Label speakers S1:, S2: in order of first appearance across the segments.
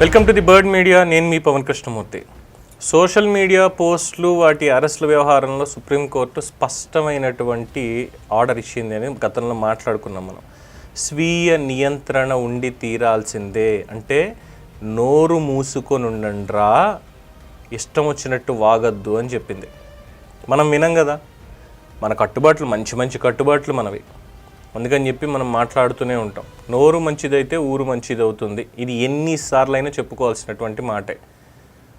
S1: Welcome to the Bird Media నేను మీ Pavan Krishnamurthy. Social media పోస్టులు వాటి అరెస్టుల వ్యవహారంలో సుప్రీంకోర్టు స్పష్టమైనటువంటి ఆర్డర్ ఇచ్చింది అని గతంలో మాట్లాడుకున్నాం మనం. స్వీయ నియంత్రణ ఉండి తీరాల్సిందే. అంటే నోరు మూసుకొని ఉండండ్రా ఇష్టం వచ్చినట్టు వాగద్దు అని చెప్పింది. మనం వినం కదా. మన కట్టుబాట్లు మంచి మంచి కట్టుబాట్లు మనవి. అందుకని చెప్పి మనం మాట్లాడుతూనే ఉంటాం. నోరు మంచిదైతే ఊరు మంచిది అవుతుంది ఇది ఎన్నిసార్లైనా చెప్పుకోవాల్సినటువంటి మాటే.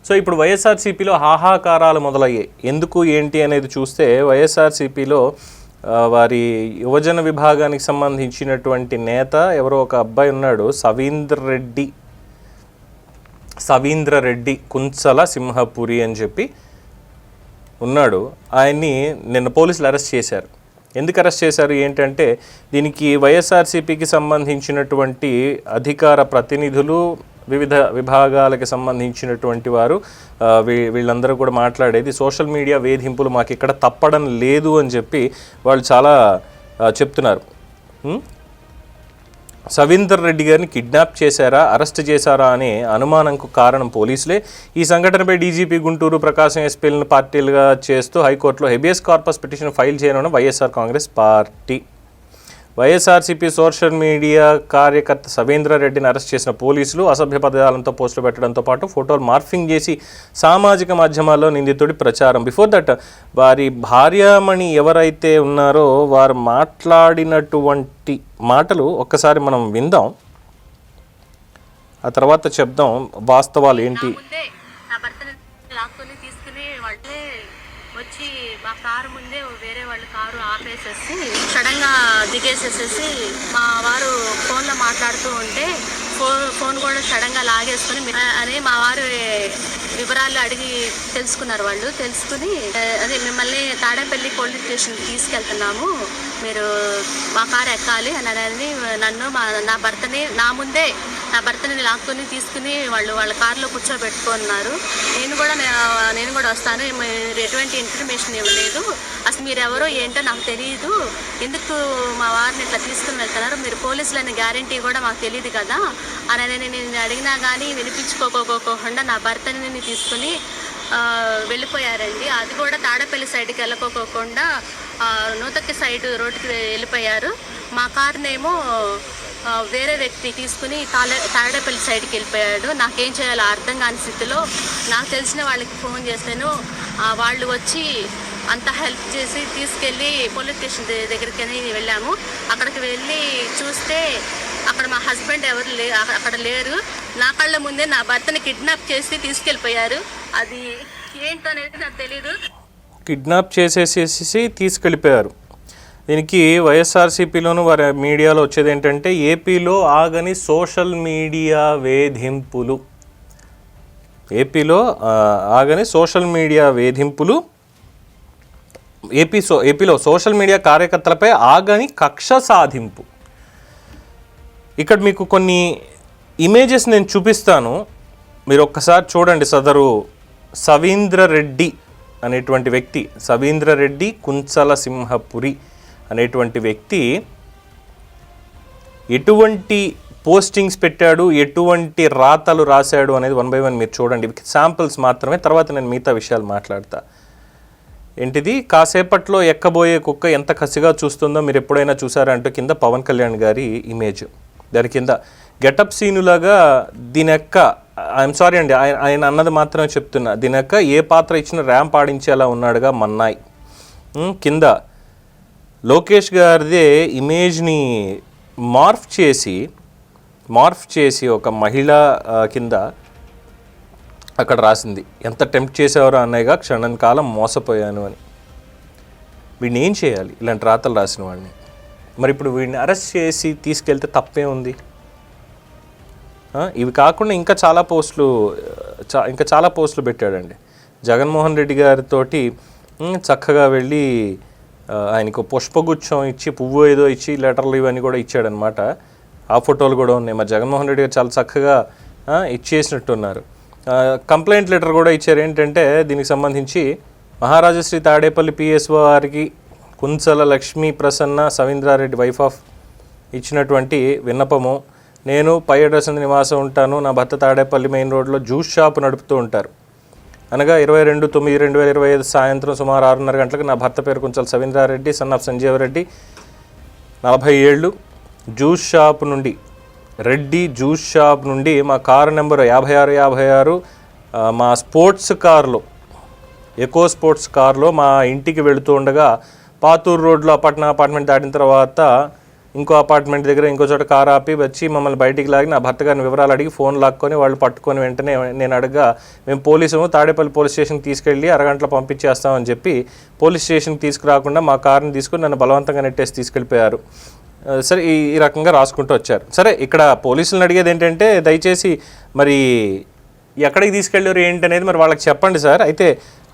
S1: సో ఇప్పుడు వైఎస్ఆర్సీపీలో హాహాకారాలు మొదలయ్యాయి. ఎందుకు ఏంటి అనేది చూస్తే వైఎస్ఆర్సీపీలో వారి యువజన విభాగానికి సంబంధించినటువంటి నేత ఎవరో ఒక అబ్బాయి ఉన్నాడు సవీంద్ర రెడ్డి. సవీంద్ర రెడ్డి కుంచల సింహపురి అని చెప్పి ఉన్నాడు. ఆయన్ని నిన్న పోలీసులు అరెస్ట్ చేశారు. ఎందుకు అరెస్ట్ చేశారు? ఏంటంటే దీనికి వైఎస్ఆర్సీపీకి సంబంధించినటువంటి అధికార ప్రతినిధులు వివిధ విభాగాలకు సంబంధించినటువంటి వారు వీళ్ళందరూ కూడా మాట్లాడేది సోషల్ మీడియా వేధింపులు మాకు ఇక్కడ తప్పడం లేదు అని చెప్పి వాళ్ళు చాలా చెప్తున్నారు. సవీందర్ రెడ్డి గారిని కిడ్నాప్ చేశారా అరెస్ట్ చేశారా అనే అనుమానంకు కారణం పోలీసులే. ఈ సంఘటనపై డీజీపీ గుంటూరు ప్రకాశం ఎస్పీలను పార్టీలుగా చేస్తూ హైకోర్టులో హెబియస్ కార్పస్ పిటిషన్ ఫైల్ చేయనున్న YSR Congress party. YSRCP social media కార్యకర్త సవీంద్ర రెడ్డిని అరెస్ట్ చేసిన పోలీసులు అసభ్య పదాలతో పోస్టులు పెట్టడంతో పాటు ఫోటోలు మార్ఫింగ్ చేసి సామాజిక మాధ్యమాల్లో నిందితుడి ప్రచారం. బిఫోర్ దట్ వారి భార్యామణి ఎవరైతే ఉన్నారో వారు మాట్లాడినటువంటి మాటలు ఒక్కసారి మనం విందాం. ఆ తర్వాత చెప్దాం వాస్తవాలు ఏంటి
S2: ముందే నా భర్తని లాక్కొని తీసుకుని వాళ్ళే వచ్చి మా కారు ముందే వేరే వాళ్ళ కారు ఆపేసేసి సడన్గా దిగేసేసేసి మా వారు ఫోన్లో మాట్లాడుతూ ఉంటే ఫోన్ ఫోన్ కూడా సడన్గా లాగేసుకొని లాగేసుకుని అని మా వారు వివరాలు అడిగి తెలుసుకున్నారు వాళ్ళు. తెలుసుకుని అదే మిమ్మల్ని తాడేపల్లి పోలీస్ స్టేషన్కి తీసుకెళ్తున్నాము. మీరు మా కారు ఎక్కాలి అని అనేది నన్ను మా నా భర్తని నా ముందే నా భర్తని లాక్కొని తీసుకుని వాళ్ళు వాళ్ళ కారులో కూర్చోబెట్టుకున్నారు. నేను కూడా నేను కూడా వస్తాను. మీరు ఎటువంటి ఇన్ఫర్మేషన్ ఇవ్వలేదు అసలు మీరు ఎవరో ఏంటో నాకు తెలియదు ఎందుకు మా వారిని ఇట్లా తీసుకుని వెళ్తున్నారు? మీరు పోలీసులని గ్యారంటీ కూడా మాకు తెలియదు కదా. అని నేను అడిగినా కానీ వినిపించుకోకోకుండా నా భర్తని తీసుకుని వెళ్ళిపోయారండి. అది కూడా తాడపల్లి సైడ్కి వెళ్ళకోకోకుండా నూతక్కి సైడ్ రోడ్డుకి వెళ్ళిపోయారు. మా కార్నేమో వేరే వ్యక్తి తీసుకుని తాళ తాడేపల్లి సైడ్కి వెళ్ళిపోయాడు. నాకేం చేయాలో అర్థం కాని స్థితిలో నాకు తెలిసిన వాళ్ళకి ఫోన్ చేశాను. వాళ్ళు వచ్చి అంత హెల్ప్ చేసి తీసుకెళ్ళి పోలీస్ స్టేషన్ దగ్గరికి అని వెళ్ళాము. అక్కడికి వెళ్ళి చూస్తే అక్కడ మా హస్బెండ్ ఎవరు లే అక్కడ- అక్కడ లేరు. నా కళ్ళ ముందే నా భర్తని కిడ్నాప్ చేసి తీసుకెళ్ళిపోయారు. అది ఏంటనేది నాకు తెలీదు.
S1: కిడ్నాప్ చేసేసేసి తీసుకెళ్ళిపోయారు. దీనికి వైఎస్ఆర్సీపీలోను వారి మీడియాలో వచ్చేది ఏంటంటే ఏపీలో ఆగని సోషల్ మీడియా వేధింపులు. ఏపీలో ఆగని సోషల్ మీడియా వేధింపులు. ఏపీ సో ఏపీలో సోషల్ మీడియా కార్యకర్తలపై ఆగని కక్ష సాధింపు. ఇక్కడ మీకు కొన్ని ఇమేజెస్ నేను చూపిస్తాను. మీరు ఒక్కసారి చూడండి సదరు సవీంద్ర రెడ్డి అనేటువంటి వ్యక్తి. సవీంద్ర రెడ్డి కుంచల సింహపురి అనేటువంటి వ్యక్తి ఎటువంటి పోస్టింగ్స్ పెట్టాడు ఎటువంటి రాతలు రాశాడు అనేది వన్ బై వన్ మీరు చూడండి. ఇవి శాంపిల్స్ మాత్రమే. తర్వాత నేను మిగతా విషయాలు మాట్లాడతా. ఏంటిది? కాసేపట్లో ఎక్కబోయే కుక్క ఎంత కసిగా చూస్తుందో మీరు ఎప్పుడైనా చూసారా కింద పవన్ కళ్యాణ్ గారి ఇమేజ్ దాని కింద గెటప్ సీనులాగా దీని యొక్క ఐఎమ్ సారీ అండి ఆయన ఆయన అన్నది మాత్రమే చెప్తున్నా. దీని యొక్క ఏ పాత్ర ఇచ్చిన ర్యాంప్ ఆడించేలా ఉన్నాడుగా మన్నాయ్. కింద లోకేష్ గారిదే ఇమేజ్ని మార్ఫ్ చేసి మార్ఫ్ చేసి ఒక మహిళ కింద అక్కడ రాసింది. ఎంత టెంప్ట్ చేసేవారో అన్నయ్యగా క్షణం కాలం మోసపోయాను అని. వీడిని ఏం చేయాలి? ఇలాంటి రాతలు రాసిన వాడిని. మరి ఇప్పుడు వీడిని అరెస్ట్ చేసి తీసుకెళ్తే తప్పే ఉంది. ఇవి కాకుండా ఇంకా చాలా పోస్టులు చా ఇంకా చాలా పోస్టులు పెట్టాడండి. జగన్మోహన్ రెడ్డి గారితోటి చక్కగా వెళ్ళి ఆయనకు పుష్పగుచ్చం ఇచ్చి పువ్వు ఏదో ఇచ్చి లెటర్లు ఇవన్నీ కూడా ఇచ్చాడనమాట ఆ ఫోటోలు కూడా ఉన్నాయి. మరి జగన్మోహన్ రెడ్డి గారు చాలా చక్కగా ఇచ్చేసినట్టున్నారు. కంప్లైంట్ లెటర్ కూడా ఇచ్చారు. ఏంటంటే దీనికి సంబంధించి మహారాజశ్రీ తాడేపల్లి పిఎస్ఓ వారికి కుంచల లక్ష్మీ ప్రసన్న సవీంద్రారెడ్డి వైఫ్ ఆఫ్ ఇచ్చినటువంటి విన్నపము నేను పై అడ్రస్ నివాసం ఉంటాను. నా భర్త తాడేపల్లి మెయిన్ రోడ్లో జ్యూస్ షాప్ నడుపుతూ ఉంటారు. అనగా ఇరవై రెండు తొమ్మిది రెండు వేల ఇరవై ఐదు సాయంత్రం సుమారు ఆరున్నర గంటలకు నా భర్త పేరు కొంచెం సవీంద్రారెడ్డి సన్ ఆఫ్ సంజీవరెడ్డి. నలభై ఏళ్ళు జ్యూస్ షాప్ నుండి రెడ్డి జ్యూస్ షాప్ నుండి మా కారు నెంబర్ యాభై ఆరు యాభై ఆరు మా స్పోర్ట్స్ కార్లో ఎకో స్పోర్ట్స్ కార్లో మా ఇంటికి వెళుతూ ఉండగా పాతూరు రోడ్లో అపార్ట్మెంట్ అపార్ట్మెంట్ దాటిన తర్వాత ఇంకో అపార్ట్మెంట్ దగ్గర ఇంకో చోట కార్ ఆపి వచ్చి మమ్మల్ని బయటికి లాగి నా భర్త గారిని వివరాలు అడిగి ఫోన్ లాక్కొని వాళ్ళు పట్టుకొని వెంటనే నేను అడగగా మేము పోలీసు తాడేపల్లి పోలీస్ స్టేషన్కి తీసుకెళ్ళి అరగంటలో పంపించేస్తామని చెప్పి పోలీస్ స్టేషన్కి తీసుకురాకుండా మా కార్ని తీసుకుని నన్ను బలవంతంగా నెట్టేసి తీసుకెళ్ళిపోయారు. సరే ఈ ఈ రకంగా రాసుకుంటూ వచ్చారు. సరే ఇక్కడ పోలీసులను అడిగేది ఏంటంటే దయచేసి మరి ఎక్కడికి తీసుకెళ్ళారు ఏంటి అనేది మరి వాళ్ళకి చెప్పండి సార్. అయితే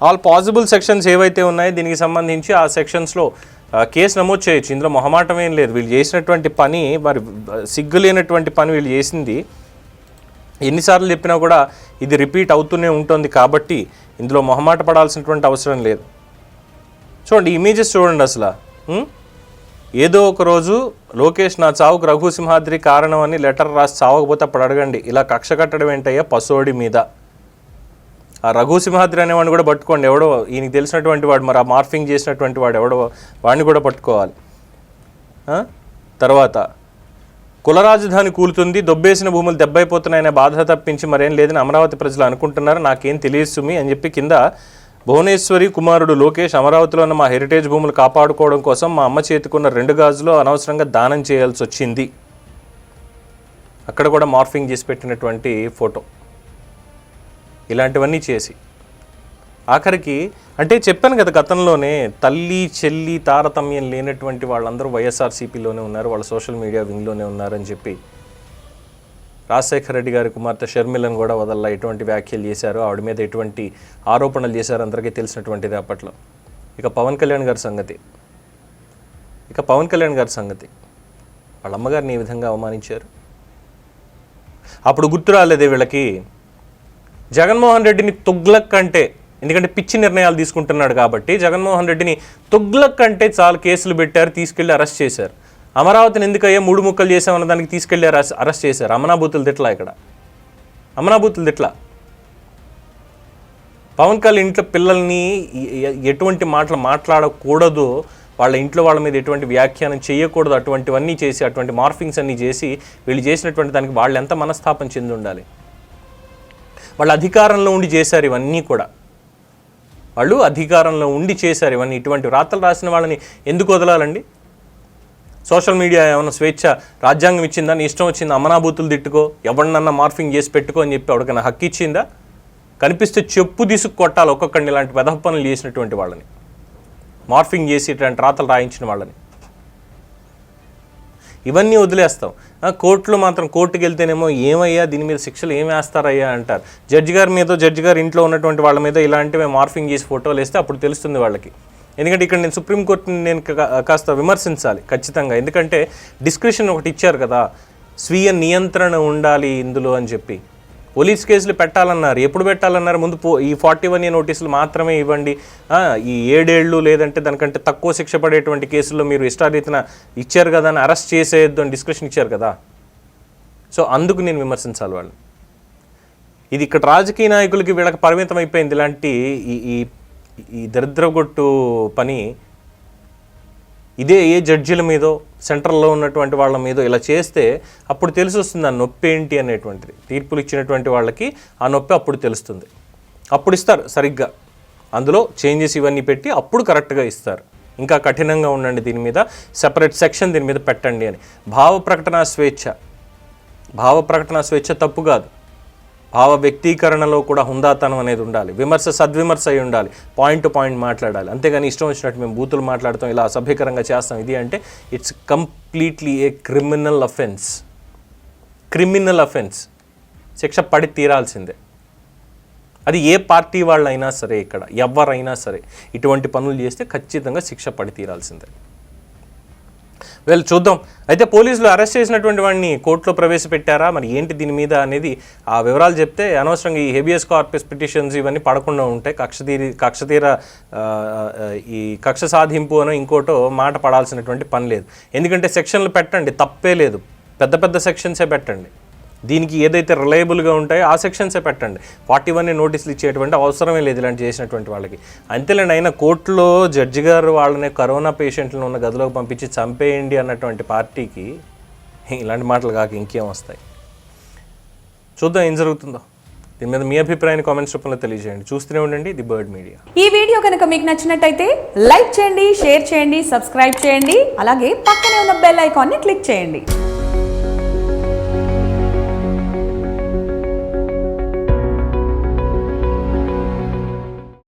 S1: ఆల్ పాసిబుల్ సెక్షన్స్ ఏవైతే ఉన్నాయో దీనికి సంబంధించి ఆ సెక్షన్స్లో కేసు నమోదు చేయొచ్చు. ఇందులో మొహమాటం ఏం లేదు. వీళ్ళు చేసినటువంటి పని మరి సిగ్గులేనటువంటి సిగ్గు లేనటువంటి పని వీళ్ళు చేసింది. ఎన్నిసార్లు చెప్పినా కూడా ఇది రిపీట్ అవుతూనే ఉంటుంది కాబట్టి ఇందులో మొహమాట పడాల్సినటువంటి అవసరం లేదు. చూడండి ఇమేజెస్ చూడండి అసలు. ఏదో ఒక రోజు లోకేష్ నా చావుకు రఘుసింహాద్రి కారణం అని లెటర్ రాసి చావకపోతే అప్పుడు అడగండి. ఇలా కక్ష కట్టడం ఏంటయ్యా? పసోడి మీద. ఆ రఘు సింహాద్రి అనేవాడిని కూడా పట్టుకోండి. ఎవడో ఈయనకి తెలిసినటువంటి వాడు మరి ఆ మార్ఫింగ్ చేసినటువంటి వాడు ఎవడో వాడిని కూడా పట్టుకోవాలి. తర్వాత కుల రాజధాని కూలుతుంది దొబ్బేసిన భూములు దెబ్బైపోతున్నాయనే బాధ తప్పించి మరేం లేదని అమరావతి ప్రజలు అనుకుంటున్నారు. నాకేం తెలియదు సుమి అని చెప్పి కింద భువనేశ్వరి కుమారుడు లోకేష్ అమరావతిలో ఉన్న మా హెరిటేజ్ భూములు కాపాడుకోవడం కోసం మా అమ్మ చేతికున్న రెండు గాజులు అనవసరంగా దానం చేయాల్సి వచ్చింది అక్కడ కూడా మార్ఫింగ్ చేసి పెట్టినటువంటి ఫోటో. ఇలాంటివన్నీ చేసి. ఆఖరికి అంటే చెప్పాను కదా గతంలోనే తల్లి చెల్లి తారతమ్యం లేనటువంటి వాళ్ళందరూ వైఎస్ఆర్సీపీలోనే ఉన్నారు వాళ్ళ సోషల్ మీడియా వింగ్లోనే ఉన్నారని చెప్పి. రాజశేఖర రెడ్డి గారి కుమార్తె షర్మిలను కూడా వదల్లా ఎటువంటి వ్యాఖ్యలు చేశారు ఆవిడ మీద ఎటువంటి ఆరోపణలు చేశారు అందరికీ తెలిసినటువంటిది అప్పట్లో. ఇక పవన్ కళ్యాణ్ గారి సంగతి. ఇక పవన్ కళ్యాణ్ గారి సంగతి. వాళ్ళ అమ్మగారిని ఈ విధంగా అవమానించారు? అప్పుడు గుర్తు రాలేదే వీళ్ళకి? జగన్మోహన్ రెడ్డిని తుగ్లక్ అంటే ఎందుకంటే పిచ్చి నిర్ణయాలు తీసుకుంటున్నాడు కాబట్టి జగన్మోహన్ రెడ్డిని తుగ్లక్ అంటే చాలా కేసులు పెట్టారు తీసుకెళ్ళి అరెస్ట్ చేశారు. అమరావతిని ఎందుకయ్యా మూడు ముక్కలు చేసామన్న దానికి తీసుకెళ్ళి అరెస్ట్ అరెస్ట్ చేశారు. అమనాభూతులు తిట్లా ఇక్కడ. అమనాభూతులు తిట్లా పవన్ కళ్యాణ్ ఇంట్లో పిల్లల్ని ఎటువంటి మాటలు మాట్లాడకూడదు వాళ్ళ ఇంట్లో వాళ్ళ మీద ఎటువంటి వ్యాఖ్యానం చేయకూడదు అటువంటివన్నీ చేసి అటువంటి మార్ఫింగ్స్ అన్నీ చేసి వీళ్ళు చేసినటువంటి దానికి వాళ్ళు ఎంత మనస్తాపం చెంది ఉండాలి? వాళ్ళు అధికారంలో ఉండి చేశారు ఇవన్నీ కూడా. వాళ్ళు అధికారంలో ఉండి చేశారు ఇవన్నీ. ఇటువంటి రాతలు రాసిన వాళ్ళని ఎందుకు వదలాలండి? సోషల్ మీడియా ఏమైనా స్వేచ్ఛ రాజ్యాంగం ఇచ్చిందా? నీ ఇష్టం వచ్చింది అమనాభూతులు తిట్టుకో ఎవరినన్నా మార్ఫింగ్ చేసి పెట్టుకో అని చెప్పి ఎవరికైనా హక్కు ఇచ్చిందా? కనిపిస్తే చెప్పు తీసుకు కొట్టాలి ఒక్కొక్కడిని ఇలాంటి పెదహ పనులు చేసినటువంటి వాళ్ళని. మార్ఫింగ్ చేసి ఇట్లాంటి రాతలు రాయించిన వాళ్ళని. ఇవన్నీ వదిలేస్తాం. ఆ, కోర్టులో మాత్రం కోర్టుకి వెళ్తేనేమో ఏమయ్యా దీని మీద శిక్షలు ఏమి వేస్తారయ్యా అంటారు. జడ్జి గారి మీద జడ్జి గారి ఇంట్లో ఉన్నటువంటి వాళ్ళ మీద ఇలాంటివి మార్ఫింగ్ చేసి ఫోటోలు వేస్తే అప్పుడు తెలుస్తుంది వాళ్ళకి. ఎందుకంటే ఇక్కడ నేను సుప్రీంకోర్టుని నేను కాస్త విమర్శించాలి ఖచ్చితంగా. ఎందుకంటే డిస్క్రిప్షన్ ఒకటి ఇచ్చారు కదా స్వీయ నియంత్రణ ఉండాలి ఇందులో అని చెప్పి. పోలీస్ కేసులు పెట్టాలన్నారు. ఎప్పుడు పెట్టాలన్నారు? ముందు పో ఈ ఫార్టీ వన్ ఏ నోటీసులు మాత్రమే ఇవ్వండి. ఈ ఏడేళ్ళు లేదంటే దానికంటే తక్కువ శిక్ష పడేటువంటి కేసుల్లో మీరు ఇష్టారీతన ఇచ్చారు కదా అని అరెస్ట్ చేసేయద్దు అని డిస్కషన్ ఇచ్చారు కదా. సో అందుకు నేను విమర్శించాలి వాళ్ళు ఇది ఇక్కడ రాజకీయ నాయకులకి వీళ్ళకి పరిమితం అయిపోయింది. ఇలాంటి ఈ ఈ ఈ దరిద్రగొట్టు పని ఇదే ఏ జడ్జిల మీదో సెంట్రల్లో ఉన్నటువంటి వాళ్ళ మీదో ఇలా చేస్తే అప్పుడు తెలిసి వస్తుంది ఆ నొప్పి ఏంటి అనేటువంటిది. తీర్పులు ఇచ్చినటువంటి వాళ్ళకి ఆ నొప్పి అప్పుడు తెలుస్తుంది. అప్పుడు ఇస్తారు సరిగ్గా. అందులో చేంజెస్ ఇవన్నీ పెట్టి అప్పుడు కరెక్ట్గా ఇస్తారు. ఇంకా కఠినంగా ఉండండి దీని మీద సెపరేట్ సెక్షన్ దీని మీద పెట్టండి అని. భావ ప్రకటన స్వేచ్ఛ. భావ ప్రకటన స్వేచ్ఛ తప్పు కాదు. భావ వ్యక్తీకరణలో కూడా హుందాతనం అనేది ఉండాలి. విమర్శ సద్విమర్శ అయి ఉండాలి. పాయింట్ టు పాయింట్ మాట్లాడాలి. అంతేగాని ఇష్టం వచ్చినట్టు మేము బూతులు మాట్లాడతాం ఇలా అసభ్యకరంగా చేస్తాం. ఇది అంటే it's completely a criminal offence. Criminal offence. శిక్ష పడి తీరాల్సిందే. అది ఏ పార్టీ వాళ్ళైనా సరే ఇక్కడ ఎవరైనా సరే ఇటువంటి పనులు చేస్తే ఖచ్చితంగా శిక్ష పడి తీరాల్సిందే. వెళ్ళి చూద్దాం. అయితే పోలీసులు అరెస్ట్ చేసినటువంటి వాడిని కోర్టులో ప్రవేశపెట్టారా? మరి ఏంటి దీని మీద అనేది ఆ వివరాలు చెప్తే అనవసరంగా ఈ హెబియస్ కార్పస్ పిటిషన్స్ ఇవన్నీ పడకుండా ఉంటాయి కక్షతీరి కక్షతీర ఈ కక్ష సాధింపు అనో ఇంకోటో మాట పడాల్సినటువంటి పని లేదు. ఎందుకంటే సెక్షన్లు పెట్టండి తప్పే లేదు. పెద్ద పెద్ద సెక్షన్సే పెట్టండి. దీనికి ఏదైతే రిలయబుల్గా ఉంటాయో ఆ సెక్షన్సే పెట్టండి. ఫార్టీ వన్ నోటీసులు ఇచ్చేటువంటి అవసరమే లేదు ఇలాంటి చేసినటువంటి వాళ్ళకి. అంతేలేండి అయినా కోర్టులో జడ్జి గారు వాళ్ళని కరోనా పేషెంట్లను ఉన్న గదిలోకి పంపించి చంపేయండి అన్నటువంటి పార్టీకి ఇలాంటి మాటలు కాక ఇంకేం వస్తాయి? చూద్దాం ఏం జరుగుతుందో. దీని మీద మీ అభిప్రాయాన్ని కామెంట్స్ రూపంలో తెలియజేయండి. చూస్తూనే ఉండండి ది బర్డ్ మీడియా.
S3: ఈ వీడియో కనుక మీకు నచ్చినట్టయితే లైక్ చేయండి షేర్ చేయండి సబ్స్క్రైబ్ చేయండి అలాగే పక్కనే ఉన్న బెల్ ఐకాన్ని క్లిక్ చేయండి.